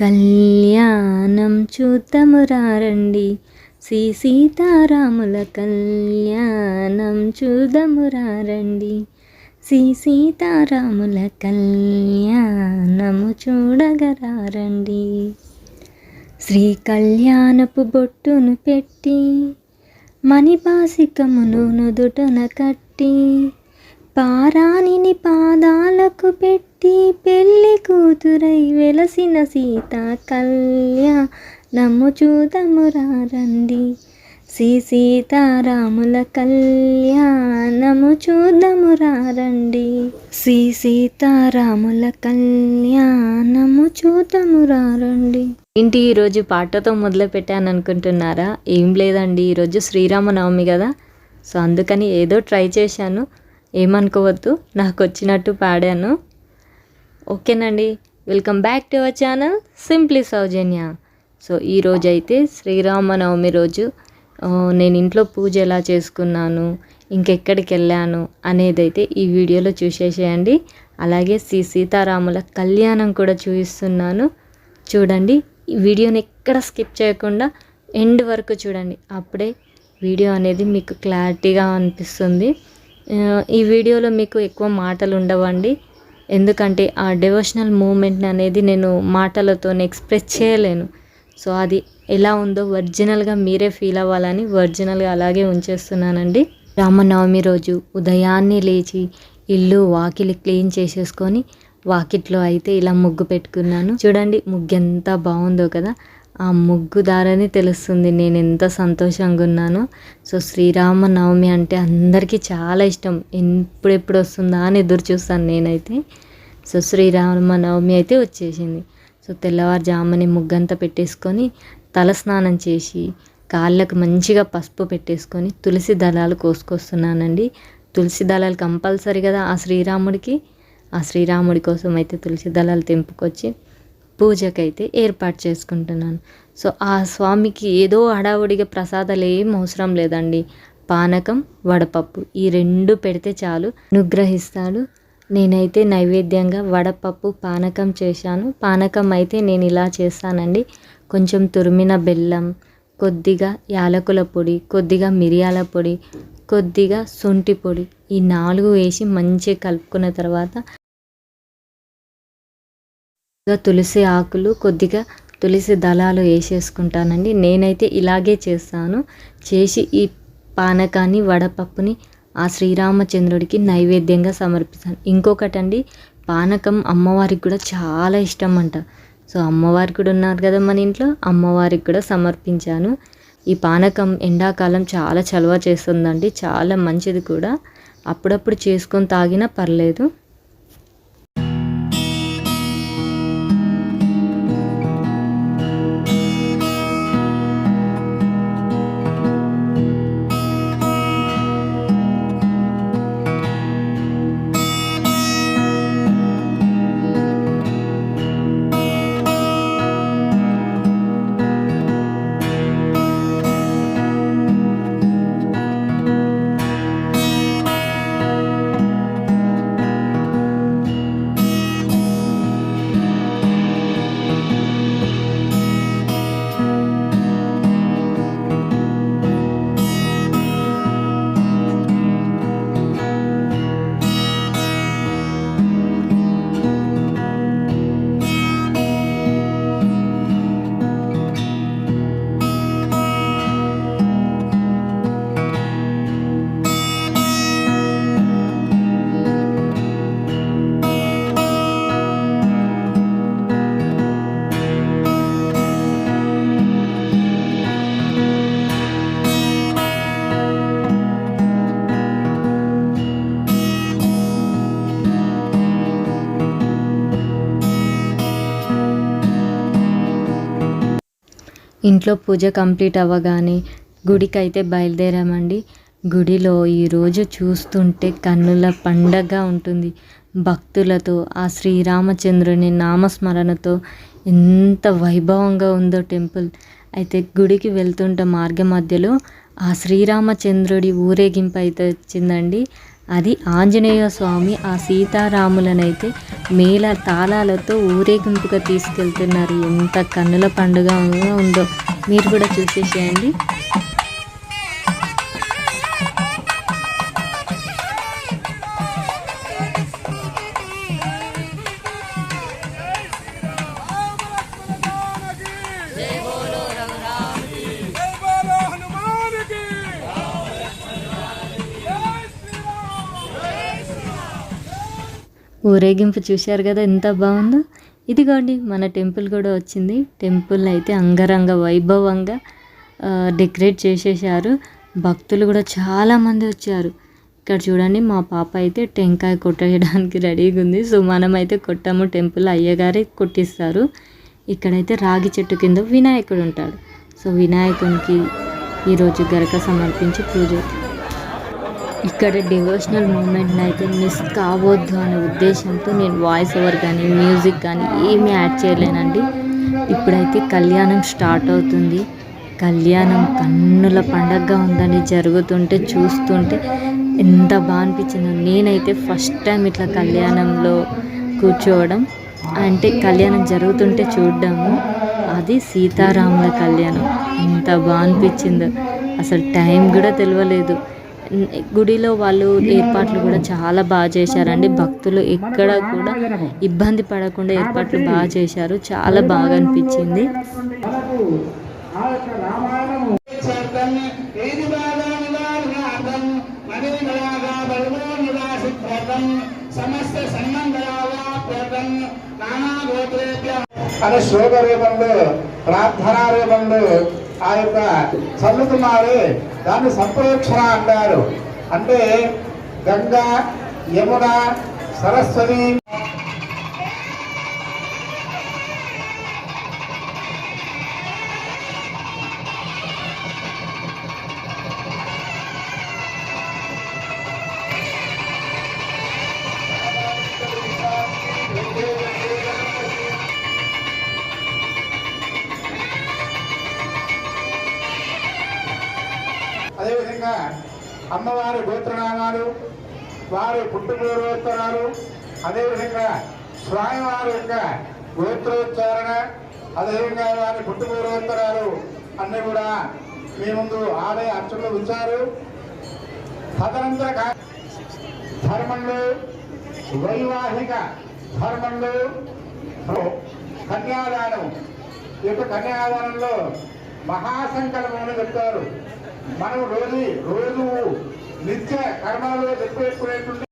కళ్యాణం చూద్దాము రండి శ్రీ సీతారాముల కళ్యాణం చూద్దాము రండి శ్రీ సీతారాముల కళ్యాణము చూడగరారండి. శ్రీ కళ్యాణపు బొట్టును పెట్టి మణిపాసికమును నుదుటన కట్టి పారాణిని పాదాలకు పెట్టి పెళ్ళి కూతురై వెలసిన సీత కళ్యాణము చూదమురారండి రండి శ్రీ సీతారాముల కళ్యాణము చూదమురారండి రండి శ్రీ సీతారాముల కళ్యాణము చూదమురారండి ఇంటి ఏంటి ఈరోజు పాటతో మొదలు పెట్టాను అనుకుంటున్నారా ఏం లేదండి ఈరోజు శ్రీరామనవమి కదా. సో అందుకని ఏదో ట్రై చేశాను. ఏమనుకోవద్దు నాకు వచ్చినట్టు పాడాను. ఓకేనండి welcome back to our channel simply Soujanya. So ఈరోజైతే శ్రీరామనవమి రోజు నేను ఇంట్లో పూజ ఎలా చేసుకున్నాను ఇంకెక్కడికి వెళ్ళాను అనేది అయితే ఈ వీడియోలో చూసేసేయండి. అలాగే శ్రీ సీతారాముల కళ్యాణం కూడా చూపిస్తున్నాను. చూడండి ఈ వీడియోని ఎక్కడ స్కిప్ చేయకుండా ఎండ్ వరకు చూడండి. అప్పుడే వీడియో అనేది మీకు క్లారిటీగా అనిపిస్తుంది. ఈ వీడియోలో మీకు ఎక్కువ మాటలు ఉండవండి. ఎందుకంటే ఆ డివోషనల్ మూమెంట్ అనేది నేను మాటలతో ఎక్స్ప్రెస్ చేయలేను. సో అది ఎలా ఉందో ఒరిజినల్గా మీరే ఫీల్ అవ్వాలని ఒరిజినల్గా అలాగే ఉంచేస్తున్నానండి. రామనవమి రోజు ఉదయాన్నే లేచి ఇల్లు వాకిలి క్లీన్ చేసేసుకొని వాకిట్లో అయితే ఇలా ముగ్గు పెట్టుకున్నాను. చూడండి ముగ్గు ఎంత బాగుందో కదా. ఆ ముగ్గు దారని తెలుస్తుంది. నేను ఎంత సంతోషంగా ఉన్నానో. సో శ్రీరామ నవమి అంటే అందరికీ చాలా ఇష్టం. ఎప్పుడెప్పుడు వస్తుందా అని ఎదురు చూస్తాను నేనైతే. సో శ్రీరామ నవమి అయితే వచ్చేసింది. సో తెల్లవారుజాముని ముగ్గంతా పెట్టేసుకొని తల స్నానం చేసి కాళ్ళకు మంచిగా పసుపు పెట్టేసుకొని తులసి దళాలు కోసుకొస్తున్నానండి. తులసి దళాలు కంపల్సరీ కదా ఆ శ్రీరాముడికి. ఆ శ్రీరాముడి కోసం అయితే తులసి దళాలు తెంపుకొచ్చి పూజకైతే ఏర్పాటు చేసుకుంటున్నాను. సో ఆ స్వామికి ఏదో హడావుడిగా ప్రసాదాలు ఏం అవసరం లేదండి. పానకం వడపప్పు ఈ రెండు పెడితే చాలు. అనుగ్రహిస్తాడు. నేనైతే నైవేద్యంగా వడపప్పు పానకం చేశాను. పానకం అయితే నేను ఇలా చేస్తానండి. కొంచెం తురిమిన బెల్లం కొద్దిగా యాలకుల పొడి కొద్దిగా మిరియాల పొడి కొద్దిగా శొంఠి పొడి ఈ నాలుగు వేసి మంచిగా కలుపుకున్న తర్వాత తులసి ఆకులు కొద్దిగా తులసి దళాలు వేసేసుకుంటానండి. నేనైతే ఇలాగే చేస్తాను. చేసి ఈ పానకాన్ని వడపప్పుని ఆ శ్రీరామచంద్రుడికి నైవేద్యంగా సమర్పిస్తాను. ఇంకొకటండి పానకం అమ్మవారికి కూడా చాలా ఇష్టం అంట సో అమ్మవారికి కూడా ఉన్నారు కదా మన ఇంట్లో అమ్మవారికి కూడా సమర్పించాను. ఈ పానకం ఎండాకాలం చాలా చలవ చేస్తుందండి. చాలా మంచిది కూడా. అప్పుడప్పుడు చేసుకొని తాగినా పర్లేదు. ఇంట్లో పూజ కంప్లీట్ అవ్వగానే గుడికి అయితే బయలుదేరామండి. గుడిలో ఈరోజు చూస్తుంటే కన్నుల పండగ ఉంటుంది. భక్తులతో ఆ శ్రీరామచంద్రుని నామస్మరణతో ఎంత వైభవంగా ఉందో టెంపుల్. అయితే గుడికి వెళ్తుంటే మార్గ మధ్యలో ఆ శ్రీరామచంద్రుడి ఊరేగింపు అయితే వచ్చిందండి. అది ఆంజనేయ స్వామి ఆ సీతారాములనైతే మేళ తాళాలతో ఊరేగింపుగా తీసుకెళ్తున్నారు. ఎంత కన్నుల పండుగ ఉందో మీరు కూడా చూసేసేయండి. ఊరేగింపు చూశారు కదా ఎంత బాగుందో. ఇదిగోండి మన టెంపుల్ కూడా వచ్చింది. టెంపుల్ అయితే అంగరంగ వైభవంగా డెకరేట్ చేసేసారు భక్తులు కూడా చాలామంది వచ్చారు. ఇక్కడ చూడండి మా పాప అయితే టెంకాయ కొట్టేయడానికి రెడీగా ఉంది. సో మనమైతే కొట్టాము టెంపుల్ అయ్యగారే కొట్టిస్తారు. ఇక్కడైతే రాగి చెట్టు కింద వినాయకుడు ఉంటాడు. సో వినాయకునికి ఈరోజు గరక సమర్పించి పూజ ఇక్కడ డివోషనల్ మూమెంట్ని అయితే మిస్ కావద్దు అనే ఉద్దేశంతో నేను వాయిస్ ఓవర్ కానీ మ్యూజిక్ కానీ ఏమీ యాడ్ చేయలేనండి. ఇప్పుడైతే కళ్యాణం స్టార్ట్ అవుతుంది. కళ్యాణం కన్నుల పండగగా ఉందని జరుగుతుంటే చూస్తుంటే ఎంత బాగా అనిపించిందో. నేనైతే ఫస్ట్ టైం ఇట్లా కళ్యాణంలో కూర్చోవడం. అంటే కళ్యాణం జరుగుతుంటే చూడడము. అది సీతారాముల కళ్యాణం. ఎంత బాగా అనిపించిందో. అసలు టైం కూడా తెలియలేదు గుడిలో వాళ్ళు ఏర్పాట్లు కూడా చాలా బాగా చేశారండి. భక్తులు ఎక్కడ కూడా ఇబ్బంది పడకుండా ఏర్పాట్లు బాగా చేశారు. చాలా బాగా అనిపించింది. సమస్త అనే శ్లోక రూపంలో ప్రార్థనా రూపంలో ఆ యొక్క చల్లుతున్నారు దాన్ని సంప్రోక్షణ అంటారు అంటే గంగా యమున సరస్వతి అమ్మవారి గోత్రనామాలు వారి పుట్టుపూర్వోత్తరాలు అదేవిధంగా స్వామివారి యొక్క గోత్రోచ్చారణ అదేవిధంగా వారి పుట్టుపూర్వోత్తరాలు అన్ని కూడా మీ ముందు ఆలయ అర్చకులు ఉంచారు. తదనంతర కా- ధర్మంలో వైవాహిక ధర్మంలో కన్యాదానం ఈ యొక్క కన్యాదానంలో మహాసంకల్పం అని చెప్తారు. మనం రోజు రోజు నిత్య కర్మలో చెప్పేటువంటి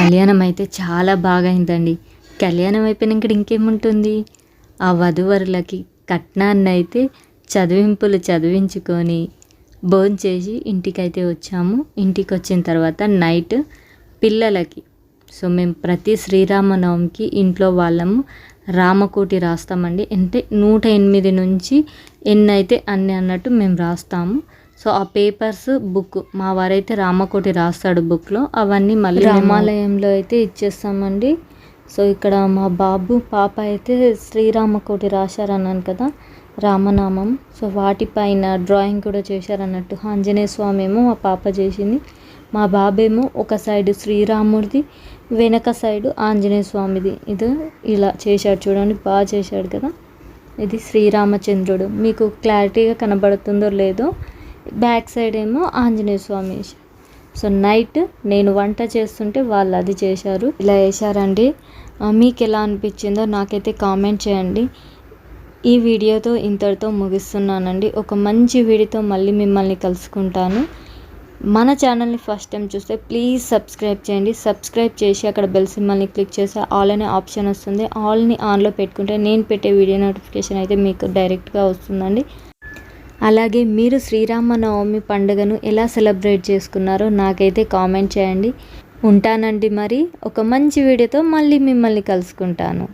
కళ్యాణం అయితే చాలా బాగా అయిందండి కళ్యాణం అయిపోయినాక ఇంకేముంటుంది? ఆ వధువరులకి కట్నాన్ని అయితే చదివింపులు చదివించుకొని భోంచేసి ఇంటికైతే వచ్చాము. ఇంటికి వచ్చిన తర్వాత నైట్ పిల్లలకి సో మేము ప్రతి శ్రీరామనవమికి ఇంట్లో వాళ్ళము రామకోటి రాస్తామండి. అంటే నూట ఎనిమిది నుంచి ఎన్ని అయితే అన్ని అన్నట్టు మేము రాస్తాము. సో ఆ పేపర్స్ బుక్ మా వారైతే రామకోటి రాస్తాడు బుక్లో. అవన్నీ మళ్ళీ రామాలయంలో అయితే ఇచ్చేస్తామండి. సో ఇక్కడ మా బాబు పాప అయితే శ్రీరామకోటి రాశారన్నాను కదా రామనామం. సో వాటిపైన డ్రాయింగ్ కూడా చేశారన్నట్టు ఆంజనేయ స్వామి ఏమో మా పాప చేసింది. మా బాబేమో ఒక సైడ్ శ్రీరాముడిది వెనక సైడ్ ఆంజనేయ స్వామిది. ఇది ఇలా చేశాడు చూడండి బాగా చేశాడు కదా. ఇది శ్రీరామచంద్రుడు. మీకు క్లారిటీగా కనబడుతుందో లేదో బ్యాక్ సైడ్ ఏమో ఆంజనేయ స్వామి సో నైట్ నేను వంట చేస్తుంటే వాళ్ళు అది చేశారు. ఇలా వేశారండి. మీకు ఎలా అనిపించిందో నాకైతే కామెంట్ చేయండి. ఈ వీడియోతో ఇంతటితో ముగిస్తున్నానండి. ఒక మంచి వీడియోతో మళ్ళీ మిమ్మల్ని కలుసుకుంటాను. మన ఛానల్ని ఫస్ట్ టైం చూస్తే ప్లీజ్ సబ్స్క్రైబ్ చేయండి. సబ్స్క్రైబ్ చేసి అక్కడ బెల్ సింబల్ని క్లిక్ చేస్తే ఆల్ అనే ఆప్షన్ వస్తుంది. ఆల్ని ఆన్లో పెట్టుకుంటే నేను పెట్టే వీడియో నోటిఫికేషన్ అయితే మీకు డైరెక్ట్గా వస్తుందండి. అలాగే మీరు శ్రీరామనవమి పండుగను ఎలా సెలబ్రేట్ చేసుకున్నారో నాకైతే కామెంట్ చేయండి. ఉంటానండి మరి. ఒక మంచి వీడియోతో మళ్ళీ మిమ్మల్ని కలుసుకుంటాను.